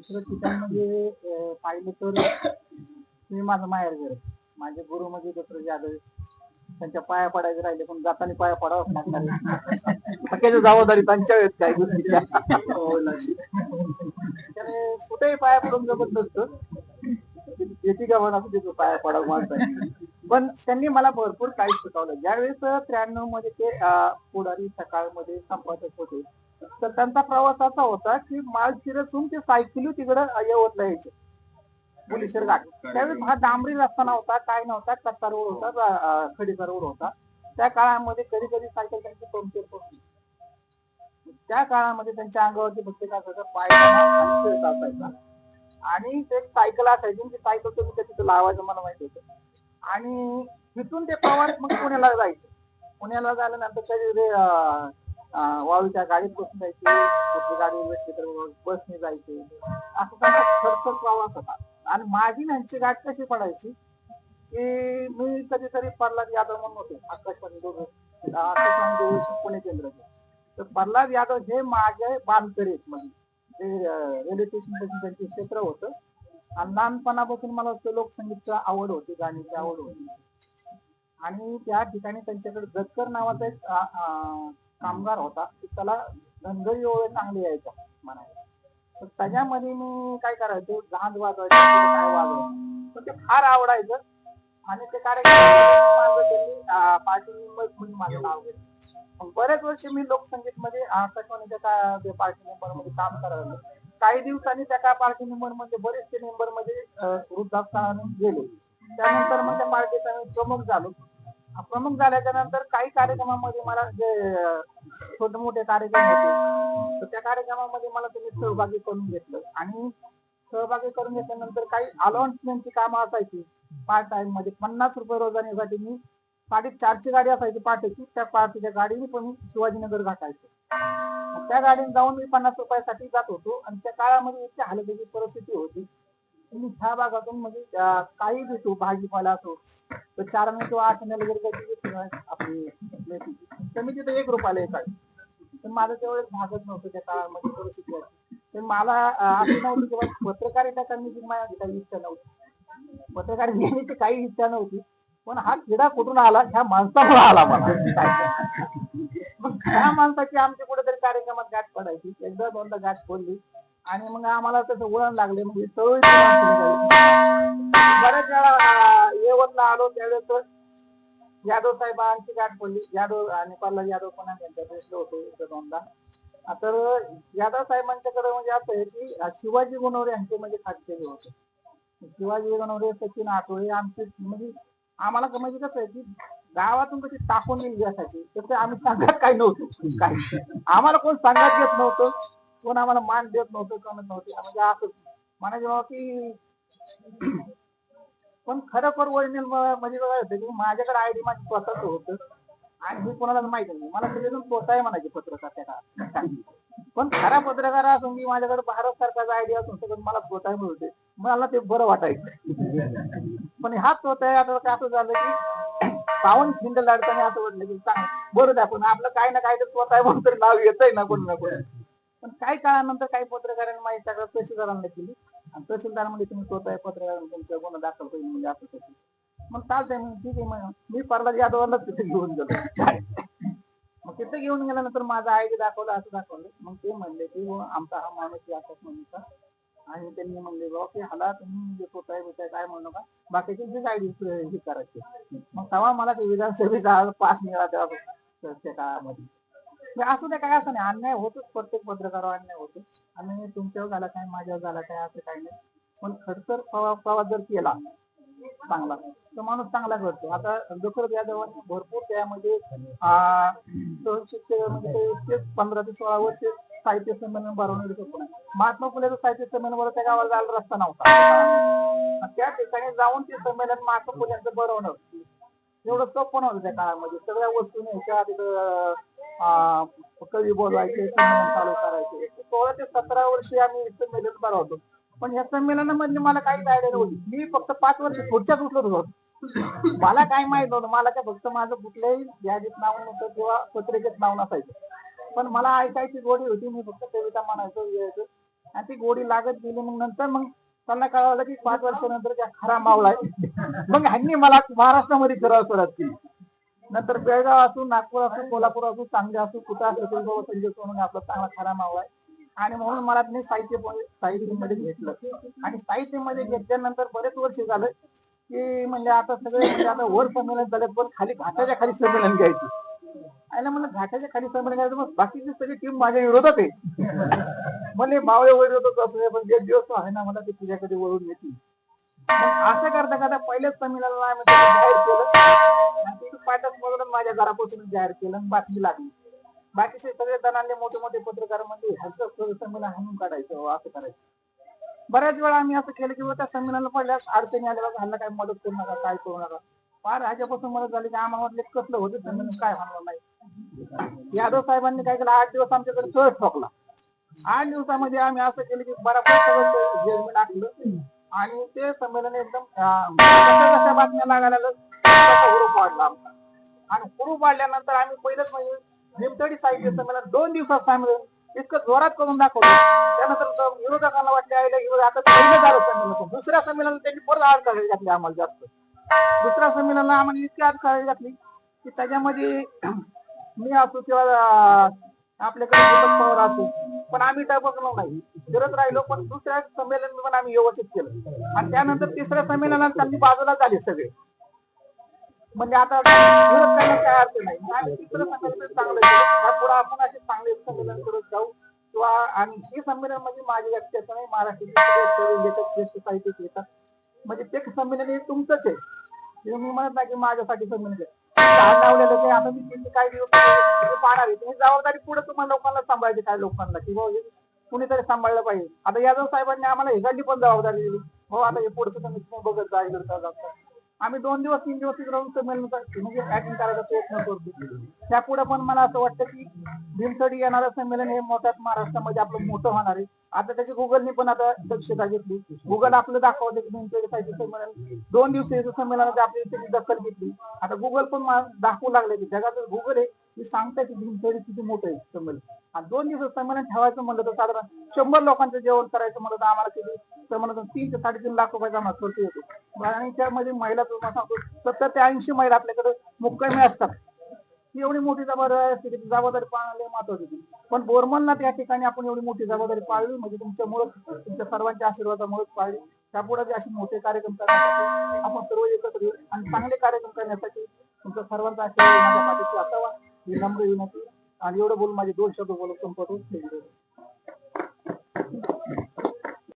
दुसरं ठिकाण म्हणजे पाहिलं तर मी माझं माहेर घर माझे गुरु म्हणजे डॉक्टर जाधव. त्यांच्या पाया पडायचे राहिले पण जाताना पाया पडावंच लागणार जबाबदारी त्यांच्या आहेत काय गोष्टीच्या. हो, त्याने कुठेही पाया पडून जमत नसतं. येते गावात असं तिथं पाया पडावं माणसाने. पण त्यांनी मला भरपूर काही शिकवलं. ज्यावेळेस त्र्याण्णवमध्ये ते पुढारी सकाळमध्ये संपादक होते तर त्यांचा प्रवास असा होता की माळशिरसून ते सायकली तिकडं यवतला यायचे. मुलीशर घाट. त्यावेळेस हा डांबरी रस्ता नव्हता काय नव्हता कच्चा रोड होता खडीचा रोड होता. त्या काळामध्ये कधी कधी सायकल त्यांची पंक्चर पडली त्या काळामध्ये त्यांच्या अंगावरती फक्त काय असायचं पाय आणि असायचा. आणि ते सायकल असायची ती सायकल तुम्ही त्या तिथं लावायचं मला माहीत होतं. आणि तिथून ते प्रवास मग पुण्याला जायचे. पुण्याला झाल्यानंतर कधी वाळूच्या गाडीत बसून जायचे दुसरी गाडी भेटली तर बसने जायचे. असं त्यांचा खरखर प्रवास होता. आणि माझी त्यांची गाठ कशी पडायची? की मी कधीतरी प्रल्हाद यादव म्हणून होते आकाशवाणी दोघं. आकाशवाणी दूरदर्शन पुणे केंद्राचे तर प्रल्हाद यादव हे माझे बांधकरी आहेत म्हणजे ते रेल्वे स्टेशनपासून त्यांचे क्षेत्र होतं. आणि लहानपणापासून मला ते लोकसंगीतची आवड होती गाण्याची आवड होती. आणि त्या ठिकाणी त्यांच्याकडे दत्कर नावाचा एक कामगार होता की त्याला धनगरी ओळ चांगली यायच्या म्हणायला. तर त्याच्यामध्ये मी काय करायचो जहाज वाजवायचं काय वाजवायचं. तर ते फार आवडायचं. आणि ते कार्यक्रम माझं त्यांनी पार्टी मेंबर्स म्हणून माझं नाव घेतलं. मग बरेच वर्ष मी लोकसंगीत मध्ये आकाशवाणीच्या पार्टी मेंबरमध्ये काम करायला काही दिवसांनी त्या काय पार्टी मेंबरमध्ये बरेचसे मेंबरमध्ये अं, वृद्धावस्थाने गेले. त्यानंतर मग त्या पार्टीचा मी प्रमुख झालो. प्रमुख झाल्याच्यानंतर काही कार्यक्रमामध्ये मला जे छोटे मोठे कार्यक्रम होते तर त्या कार्यक्रमामध्ये मला तुम्ही सहभागी करून घेतलं. आणि सहभागी करून घेतल्यानंतर काही अलाउन्समेंटची कामं असायची पार्ट टाइममध्ये. पन्नास रुपये रोजानेसाठी मी साडेचारची गाडी असायची पाठीची त्या पार्टीच्या गाडीने पण मी शिवाजीनगर गाठायचो त्या गाडीने जाऊन मी पन्नास रुपयासाठी जात होतो. आणि त्या काळामध्ये इतकी हालतीची परिस्थिती होती. तुम्ही मी ह्या भागातून म्हणजे काही भेटू भाजीपाला असो तर चार आणे किंवा आठ आण्याला वगैरे कधी आपली तर मी तिथे एक रुपयाला एक तर पण माझं तेवढं भागत नव्हतं त्या काळामध्ये परिस्थिती होती तर मला असं नव्हतं की पत्रकारिता करण्याची माझी काही इच्छा नव्हती. पत्रकार घेण्याची काही इच्छा नव्हती. पण हा किडा कुठून आला? ह्या माणसामुळे आला मला. मग ह्या माणसाची आमची कुठेतरी कार्यक्रमात गाठ पडायची. एकदा दोनदा गाठ पडली. आणि मग आम्हाला तसं वळण लागले. म्हणजे सवय बऱ्याच वेळा येवतला आलो त्यावेळेस यादव साहेबांची गाठ पडली. यादव आणि पल्ला यादव पण आम्ही भेटलो होतो इथं दोनदा. तर यादव साहेबांच्याकडे म्हणजे असं आहे की शिवाजी गुणवरे यांचे म्हणजे खाते होते. शिवाजी गुणवरे सचिन आठवले आमचे म्हणजे आम्हाला म्हणजे कसं आहे की गावातून कशी टाकून येईल यासाठी तसं आम्ही सांगत काही नव्हतो. काही. आम्हाला कोण सांगत घेत नव्हतं. कोण आम्हाला मान देत नव्हतं कमत नव्हते. म्हणजे असं म्हणायचे बाबा की पण खरोखर ओरिजिनल म्हणजे बघा होतं की माझ्याकडे आयडी माझी स्वतःच होतं आणि हे कोणाला माहिती नाही मला सगळेजण स्वतः आहे म्हणायचे पत्रकार त्या काळात. पण खरा पत्रकार असून मी माझ्याकडे भारत सरकारचा आयडिया असून सगळं मला स्वतः मिळते मला ते बरं वाटायचं. पण हा स्वतः आता काय असं झालं की पाहून खिंड लढताना असं वाटलं की चांग बरं द्या पण आपलं काही ना काही तर स्वतः म्हणून तरी नाव येतंय ना कोण ना कोण. पण काही काळानंतर काही पत्रकारांनी माहिती तक्रार तहसीलदारांना केली. आणि तहसीलदार म्हणजे तुम्ही स्वतः पत्रकार तुमचा गुन्हा दाखल होईल म्हणजे असं तसं. मग चालतंय मग ठीक आहे मग मी परला यादवांनाच तिथे घेऊन गेलो. मग तिथे घेऊन गेल्यानंतर माझा आयडी दाखवलं असं दाखवलं. मग ते म्हणले की हो, आमचा हा माणूस असत म्हणून आणि त्यांनी म्हणले बाबा की हाला तुम्ही जे स्वतः बिताय काय म्हणू नका. बाकीचे जे आयडी हे करायचे. मग तेव्हा मला ते विधानसभेचा पास मिळाला तेव्हा त्या काळामध्ये. असू दे काय असं नाही. अन्याय होतोच प्रत्येक पत्रकारावर अन्याय होतो आणि तुमच्यावर झाला काय माझ्यावर झाला काय असं काही नाही. पण खडतर प्रवास प्रवास जर केला चांगला तर माणूस चांगला करतो आता दशरथ यादवांनी भरपूर त्यामध्ये म्हणजे ते- पंधरा ते सोळा वर्ष साहित्य संमेलन भरवणार महात्मा फुलेचं साहित्य संमेलन भरवलं त्या गावाला जायला रस्ता नव्हता. त्या ठिकाणी जाऊन ते संमेलन महात्मा फुल्यांचं भरवणं एवढं सोपं नव्हतं त्या काळामध्ये. सगळ्या वस्तू न्यायच्या तिथं कवी बोलवायचे संमेलन चालू करायचे. सोळा ते सतरा वर्षी आम्ही संमेलन भरवतो पण या संमेलनामध्ये मला काही आयडिया नव्हती. मी फक्त पाच वर्ष पुढच्याच उठलो होतो. मला काय माहीत नव्हतं. मला काय फक्त माझं कुठल्याही यादीत नाव नव्हतं किंवा पत्रिकेत नाव नसायचं. पण मला ऐकायची गोडी होती. मी फक्त कविता म्हणायचो यायचो आणि ती गोडी लागत गेली. मग नंतर मग त्यांना कळवलं की पाच वर्षानंतर त्या खरा मावळा मग ह्यांनी मला महाराष्ट्रामध्ये फिरायला सुरुवात केली. नंतर बेळगाव असू नागपूर असू कोल्हापूर असू सांगली असू कुठं असू तरी संजय सोनवणे आपला चांगला खरा मावळा आहे. आणि म्हणून मला त्यांनी साहित्य साहित्यमध्ये घेतलं. आणि साहित्यमध्ये घेतल्यानंतर बरेच वर्ष झालं की म्हणजे आता सगळे म्हणजे आता वर संमेलन झालं पण खाली घाटाच्या खाली संमेलन घ्यायची. आणि म्हणलं घाटाच्या खाली संमेलन घ्यायचं मग बाकीची सगळी टीम माझ्या विरोधात आहे. म्हणजे मावळे होत असू दे, पण जे दिवस आहे ना मला ते तुझ्याकडे वळून येतील. असं करता करता पहिल्याच संमेलनाला आम्ही ते जाहीर केलं. आणि ते पाठच माझ्या घरापासून जाहीर केलं बातमी लागली. बाकीचे सगळे जणांनी मोठे मोठे पत्रकार म्हणजे ह्याचं संमेलन हाणून काढायचं हो, असं करायचं. बऱ्याच वेळा आम्ही असं केलं की हो, त्या संमेलनाला पडल्यास अडचणी आल्या बघा काय मदत करू नका काय करू नका. फार ह्याच्यापासून मदत झाली की आम्हाला वाटलं कसलं होतं संमेलन काय होणार नाही. यादव साहेबांनी काय केलं आठ दिवस आमच्याकडे सहज ठोकला. आठ दिवसामध्ये आम्ही असं केलं की बराबर सगळं टाकलं. आणि ते संमेलन एकदम कशा बातम्या लागायला हुरूप वाढला आमचा. आणि हुरूप वाढल्यानंतर आम्ही पहिलंच म्हणजे निमतडी साहित्य संमेलन दोन दिवसात संमेलन इतकं जोरात करून दाखवलं. त्यानंतर विरोधकांना वाटले आईला विरोध आता पहिलं झालं संमेलन दुसऱ्या संमेलनाला त्यांनी परत अडकळ घातली आम्हाला जास्त. दुसऱ्या संमेलनाला आम्हाला इतकी आड घातली की त्याच्यामध्ये मी असो किंवा आपल्याकडे पॉवर पवार असो पण आम्ही टपकलो नाही. फिरत राहिलो पण दुसऱ्या संमेलन पण आम्ही व्यवस्थित केलं. आणि त्यानंतर तिसऱ्या संमेलनात त्यांनी बाजूला झाले सगळे. म्हणजे आता फिरत करण्याची काय अर्थ नाही. आम्ही तिसरं संमेलन चांगलं पुढे आपण असे चांगले संमेलन करत जाऊ? किंवा आणि हे संमेलन म्हणजे माझे व्यक्तिगत नाही. महाराष्ट्रातील सगळे लेखक ज्येष्ठ साहित्यिक येतात. म्हणजे ते संमेलन हे तुमचंच आहे. मी म्हणत नाही की माझ्यासाठी संमेलन लावलेलं ते आता मी किती काही दिवस पाहणार आहे. तुम्ही जबाबदारी पुढे तुम्हाला लोकांना सांभाळते काय लोकांना की बाबा हे कुणीतरी सांभाळलं पाहिजे. आता यादव साहेबांनी आम्हाला हेगांडी पण जबाबदारी दिली. हो आता हे पुढचं तुम्ही बघत जाय इकडं आम्ही दोन दिवस तीन दिवस तिकडे राहून संमेलन म्हणजे ऍक्टिंग करायचा प्रयत्न करतो त्यापुढे पण मला असं वाटतं की भीमथडी येणारं संमेलन हे मोठ्यात महाराष्ट्रामध्ये आपलं मोठं होणार आहे. आता त्याची गुगलने पण आता दक्षता घेतली. गुगल आपलं दाखवलं की भीमथडी साहित्य संमेलन. दोन दिवसाचं संमेलनाची आपली त्यांनी दखल घेतली. आता गुगल पण दाखवू लागले की जगाचं गुगल आहे की सांगताय की भीमथडी किती मोठं आहे संमेलन. आणि दोन दिवस संमेलन ठेवायचं म्हणलं तर साधारण शंभर लोकांचं जेवण करायचं म्हणलं तर आम्हाला किती संमेलन तीन ते साडेतीन लाख रुपयाचा आम्हाला खर्च येतो. आणि त्यामध्ये महिला तुम्हाला सांगतो सत्तर ते ऐंशी महिला आपल्याकडे मुक्कामी असतात. ही एवढी मोठी जबाबदारी असते की जबाबदारी पाळणं महत्वाची पण बोरमलला त्या ठिकाणी आपण एवढी मोठी जबाबदारी पाळली म्हणजे तुमच्यामुळे तुमच्या सर्वांच्या आशीर्वादामुळेच पाळली. त्यापुढे जे असे मोठे कार्यक्रम करण्यासाठी आपण सर्व एकत्र येऊ आणि चांगले कार्यक्रम करण्यासाठी तुमचा सर्वांचा आशीर्वाद माझ्या पाठीशी असावा. ही नम्र विनंती. आणि एवढं बोलून माझे दोन शब्द बोलत संपवतो.